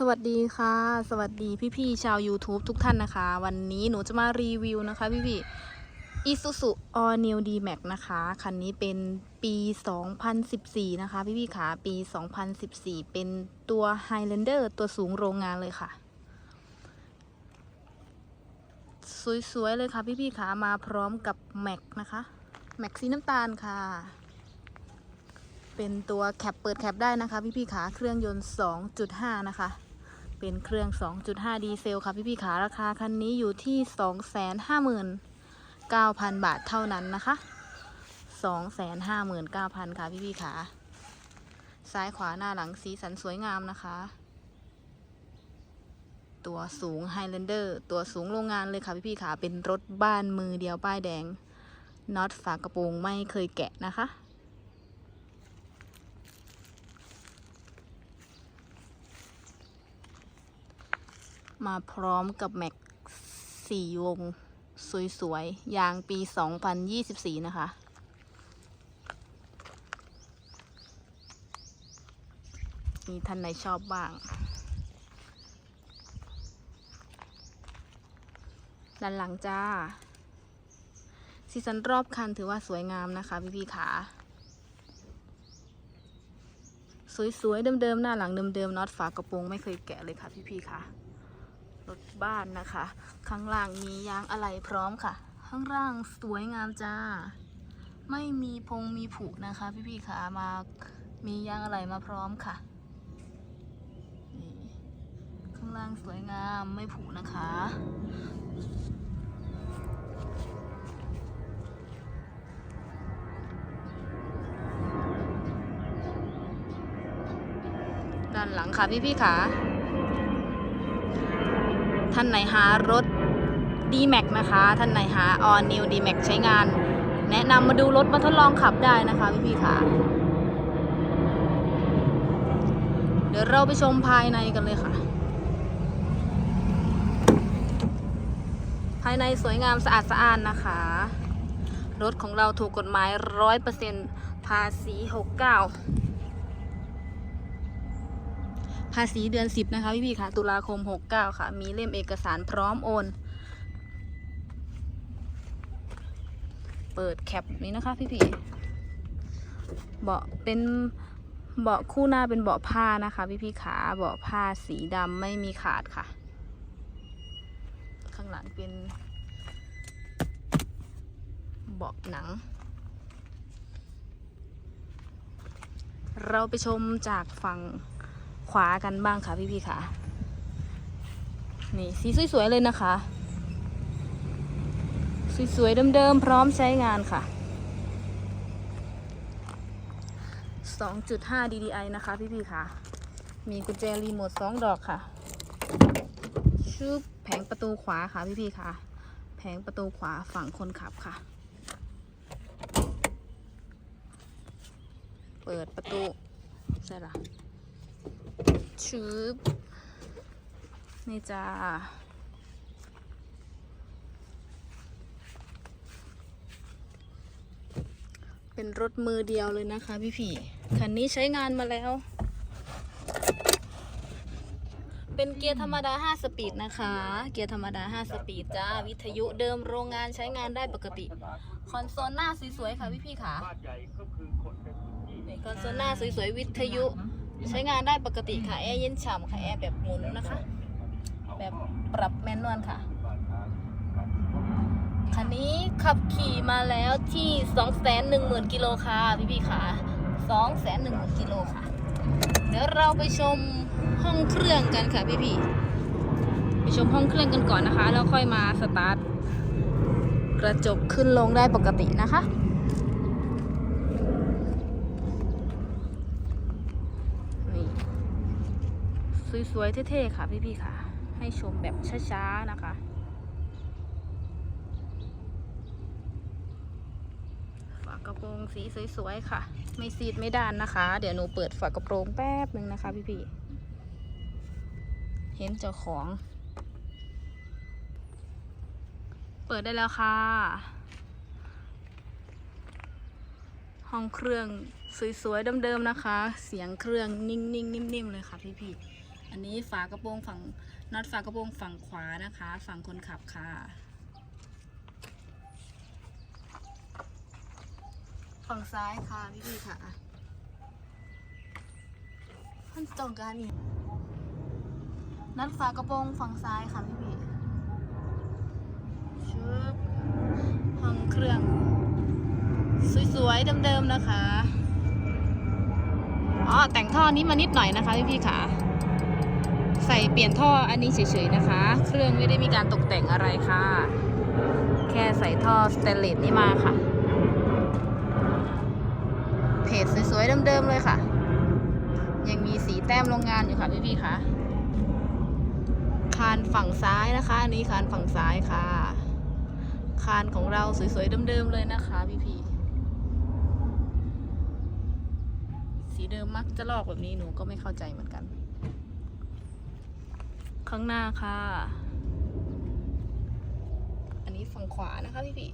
สวัสดีค่ะ สวัสดีพี่ๆชาว YouTube ทุกท่านนะคะ วันนี้หนูจะมารีวิวนะคะพี่ๆ Isuzu All New D-Max นะคะ คันนี้เป็นปี 2014 นะคะ พี่ๆค่ะปี 2014 เป็นตัว Highlander ตัวสูงโรงงานเลยค่ะ สวยๆ เลยค่ะ พี่ๆค่ะมาพร้อมกับแม็กนะคะแม็กสีน้ำตาลค่ะเป็นตัวแคปเปิดแคปได้นะคะ พี่พี่ๆขาเครื่องยนต์ 2.5 นะคะ เป็นเครื่อง 2.5 ดีเซลค่ะพี่พี่ขาราคาคันนี้อยู่ที่ 259,000 บาทเท่านั้นนะคะ 259,000 ค่ะพี่พี่ขาซ้ายขวาหน้าหลังสีสันสวยงามนะคะ ตัวสูง Highlander ตัวสูงโรงงานเลยค่ะพี่พี่ขาเป็นรถบ้านมือเดียวป้ายแดงน็อตฝากระโปรงไม่เคยแกะนะคะ มาพร้อมกับแม็กสี่วง สวยๆ ยางปี 2024 นะคะ มีท่านไหนชอบบ้าง ด้านหลังจ้า สีสันรอบคันถือว่าสวยงามนะคะพี่ๆขาสวยๆ เดิมๆ หน้าหลังเดิมๆน็อตฝากระโปรงไม่เคยแกะเลยค่ะพี่ๆค่ะ รถบ้านนะคะ ข้างล่างมียางอะไหล่พร้อมค่ะ ข้างล่างสวยงามจ้า ไม่มีพงมีผุนะคะ พี่ๆขามามียางอะไหล่มาพร้อมค่ะนี่ข้างล่างสวยงามไม่ผุนะคะด้านหลังค่ะพี่ๆขา ท่านไหนหารถ D-Max นะคะ ท่านไหนหา All New D-Max ใช้งาน แนะนำมาดูรถมาทดลองขับได้นะคะพี่ๆค่ะ เดี๋ยวเราไปชมภายในกันเลยค่ะ ภายในสวยงามสะอาดสะอ้านนะคะ รถของเราถูกกฎหมาย100%ภาษี69 ภาษีเดือน 10 นะคะพี่ๆค่ะ ตุลาคม 69 ค่ะ มีเล่มเอกสารพร้อมโอน เปิดแคปนี้นะคะพี่ๆเบาะเป็นเบาะคู่หน้าเป็นเบาะผ้านะคะ พี่ๆขาเบาะผ้าสีดำไม่มีขาดค่ะ ข้างหลังเป็นเบาะหนัง เราไปชมจากฝั่ง วากันบ้างค่ะพี่ๆค่ะ นี่สีสวยๆเลยนะคะ สวยๆเดิมๆพร้อมใช้งานค่ะ 2.5 DDI นะคะพี่ๆค่ะ มีกุญแจรีโมท 2 ดอกค่ะชืบแผงประตูขวาค่ะพี่ๆค่ะ แผงประตูขวาฝั่งคนขับค่ะ เปิดประตูใช่ละ ชืบนี่จ้าเป็นรถมือเดียวเลยนะคะพี่ผีคันนี้ใช้งานมาแล้ว เป็นเกียร์ธรรมดา 5 สปีดนะคะ เกียร์ธรรมดา 5 สปีดจ้า วิทยุเดิมโรงงานใช้งานได้ปกติ คอนโซลหน้าสวยๆค่ะพี่พี่ๆค่ะนี่คอนโซลหน้าสวยๆวิทยุ ใช้งานได้ปกติค่ะแอร์เย็นฉ่ำค่ะแอร์แบบหมุนนะคะ แบบปรับแมนนวลค่ะ คันนี้ขับขี่มาแล้วที่ 210,000กิโลค่ะพี่พี่ค่ะ 210,000กิโลค่ะ เดี๋ยวเราไปชมห้องเครื่องกันค่ะพี่พี่ไปชมห้องเครื่องกันก่อนนะคะ แล้วค่อยมาสตาร์ทกระจกขึ้นลงได้ปกตินะคะ สวยๆเท่ๆค่ะพี่ๆค่ะ ให้ชมแบบช้าๆนะคะ ฝากระโปรงสีสวยๆค่ะ ไม่ซีดไม่ด้านนะคะ เดี๋ยวหนูเปิดฝากระโปรงแป๊บหนึ่งนะคะพี่ๆเห็นเจ้าของ เปิดได้แล้วค่ะ ห้องเครื่องสวยๆเดิมๆนะคะ เสียงเครื่องนิ่งๆนิ่มๆเลยค่ะพี่ๆ อันนี้ฝากระโปรงฝั่งน็อตฝากระโปรงฝั่งขวานะคะ ฝั่งคนขับค่ะ ฝั่งซ้ายค่ะพี่พี่ค่ะท่านต้องการอีกนัดฝากระโปรงฝั่งซ้ายค่ะพี่พี่ชึบห้องเครื่อง สวยๆเดิมๆนะคะอ๋อแต่งท่อนี้มานิดหน่อยนะคะพี่พี่ๆค่ะ ใส่เปลี่ยนท่ออันนี้เฉยๆนะคะ เครื่องไม่ได้มีการตกแต่งอะไรค่ะ แค่ใส่ท่อสเตนเลสนี่มาค่ะ เพจสวยๆเดิมๆเลยค่ะ ยังมีสีแต้มโรงงานอยู่ค่ะพี่พี่ๆค่ะ คานฝั่งซ้ายนะคะ อันนี้คานฝั่งซ้ายค่ะ คานของเราสวยๆเดิมๆเลยนะคะพี่พี่ๆสีเดิมมักจะลอกแบบนี้หนูก็ไม่เข้าใจเหมือนกัน ข้างหน้าค่ะ อันนี้ฝั่งขวานะคะพี่พี่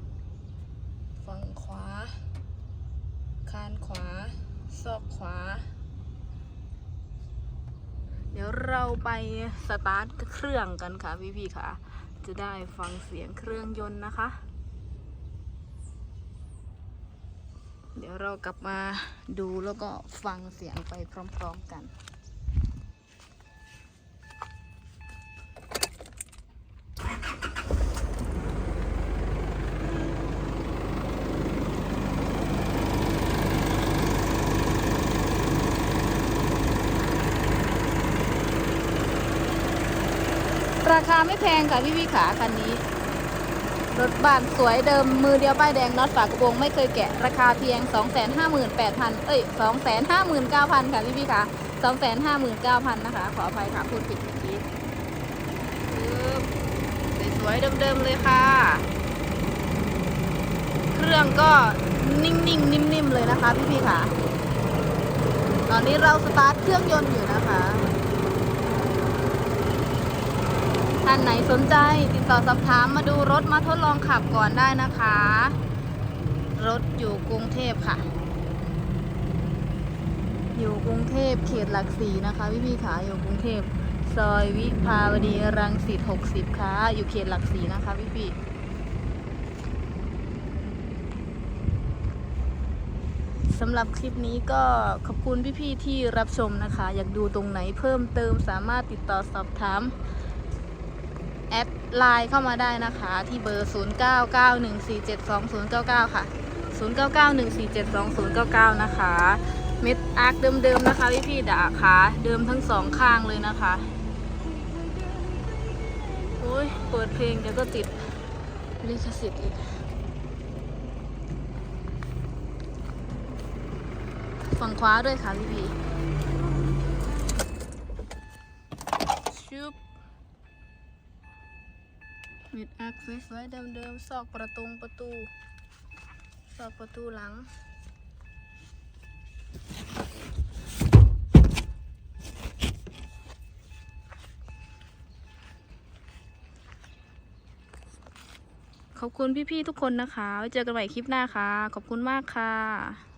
ฝั่งขวา คานขวา ซอกขวา เดี๋ยวเราไปสตาร์ทเครื่องกันค่ะพี่พี่ค่ะ จะได้ฟังเสียงเครื่องยนต์นะคะ เดี๋ยวเรากลับมาดูแล้วก็ฟังเสียงไปพร้อม ๆกัน ราคาไม่แพงค่ะพี่พี่ขาคันนี้ รถบ้านสวยเดิมมือเดียวป้ายแดงน็อตฝากระโปรงไม่เคยแกะราคาเพียง 258,000 เอ้ย 259,000 ค่ะพี่พี่ค่ะ259,000 นะคะ ขออภัยค่ะพูดผิดเมื่อกี้สวยๆเดิมๆเลยค่ะ เครื่องก็นิ่งๆ นิ่มๆ เลยนะคะพี่พี่ค่ะ ตอนนี้เราสตาร์ทเครื่องยนต์อยู่นะคะ ท่านไหนสนใจติดต่อสอบถามมาดูรถมาทดลองขับก่อนได้นะคะ รถอยู่กรุงเทพค่ะ อยู่กรุงเทพเขตหลักสี่นะคะพี่พี่ขาอยู่กรุงเทพซอยวิภาวดีรังสิต60ค่ะอยู่เขตหลักสี่นะคะพี่พี่สำหรับคลิปนี้ก็ขอบคุณพี่ๆที่รับชมนะคะ อยากดูตรงไหนเพิ่มเติมสามารถติดต่อสอบถาม แอดไลน์เข้ามาได้นะคะ ที่เบอร์ 0991472099 ค่ะ 0991472099 นะคะ เม็ดอาร์คเดิมๆนะคะพี่พี่ๆด่าขาเดิมทั้งสองข้างเลยนะคะโอ้ยเปิดเพลงเดี๋ยวก็ติดลิขสิทธิ์อีกฝั่งขวาด้วยค่ะพี่พี่ชุบ มิดอักสวยๆเดิมๆซอกประตงประตู ซอกประตูหลังขอบคุณพี่ ๆ ทุกคนนะคะ ไว้เจอกันใหม่คลิปหน้าค่ะ ขอบคุณมากค่ะ